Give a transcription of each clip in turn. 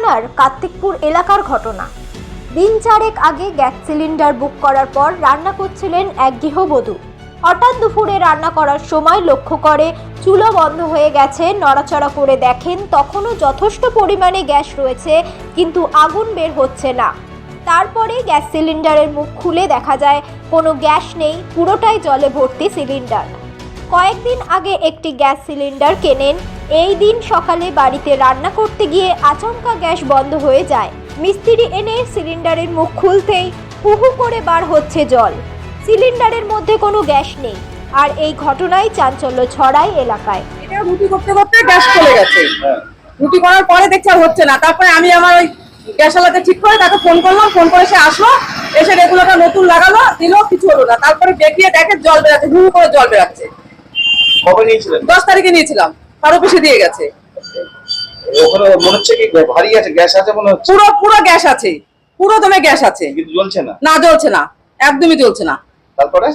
থানার কার্তিকপুর এলাকার ঘটনা। দিন চারেক আগে গ্যাস সিলিন্ডার বুক করার পর রান্না করছিলেন এক গৃহবধূ। হঠাৎ দুপুরে রান্না করার সময় লক্ষ্য করে চুলো বন্ধ হয়ে গেছে, নড়াচড়া করে দেখেন তখনও যথেষ্ট পরিমাণে গ্যাস রয়েছে, কিন্তু আগুন বের হচ্ছে না। তারপরে গ্যাস সিলিন্ডারের মুখ খুলে দেখা যায়, কোনো গ্যাস নেই, পুরোটাই জলে ভর্তি সিলিন্ডার। কয়েকদিন আগে একটি গ্যাস সিলিন্ডার কেনেন এই দিন সকালে বাড়িতে রান্না করতে গিয়ে আচমকা গ্যাস বন্ধ হয়ে যায়। মিস্ত্রি এনে সিলিন্ডারের মুখ খুলতেই হুহু করে বার হচ্ছে জল। সিলিন্ডারের মধ্যে কোনো গ্যাস নেই। আর এই ঘটনায় চাঞ্চল্য ছড়ায় এলাকায়। এটা রুটি করতে করতে গ্যাস চলে গেছে। রুটি করার পরে দেখছি আর হচ্ছে না। তারপরে আমি আমার ওই গ্যাস আলাদা ঠিক করে তাকে ফোন করলাম। ফোন করে সে আসলো। এসে রেগুলারটা নতুন লাগালো দিল কিছু হলো না। তারপরে দেখিয়ে দেখে জল বেরাচ্ছে হু হু করে জল বেরাচ্ছে। কবে নিয়েছিলেন? দশ তারিখে নিয়েছিলাম। তার অফিসে দিয়ে গেছে। ওখানে মনে হচ্ছে কি ভারী আছে গ্যাস আছে মনে হচ্ছে? পুরো পুরো গ্যাস আছে। পুরো দমে গ্যাস আছে। কিন্তু জ্বলছে না? না জ্বলছে না। একদমই জ্বলছে না। তারপরে?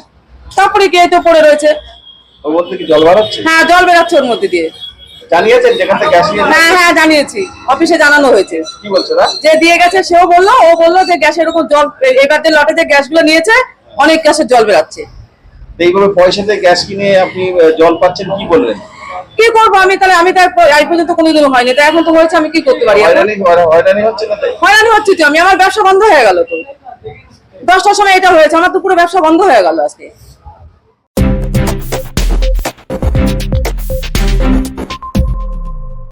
তারপরে কে তো পড়ে রয়েছে? ওর মধ্যে কি জল বার হচ্ছে হ্যাঁ জল বেরাচ্ছে ওর মধ্যে দিয়ে। জানিয়েছেন যেখান থেকে গ্যাস হ্যাঁ হ্যাঁ জানিয়েছি। অফিসে জানানো হয়েছে। কি বলছে না যে দিয়ে গেছে সেও বলল ও বলল যে গ্যাস এরকম জল এবার যে লটে যে গ্যাসগুলো নিয়েছে অনেক গ্যাসের জল বেরাচ্ছে। এইভাবে পয়সা দিয়ে গ্যাস কিনে আপনি জল পাচ্ছেন কি বললেন? কি করব আমি তাহলে? আমি তো আর- এই পর্যন্ত কোনোদিনও হয়নি। তো এখন তো হয়েছে আমি কি করতে পারি? হয়রানি হচ্ছে না হয়রানি হচ্ছে তো আমি। আমার ব্যবসা বন্ধ হয়ে গেল তো। দশটার সময় এটা হয়েছে। আমার তো পুরো ব্যবসা বন্ধ হয়ে গেল আজকে।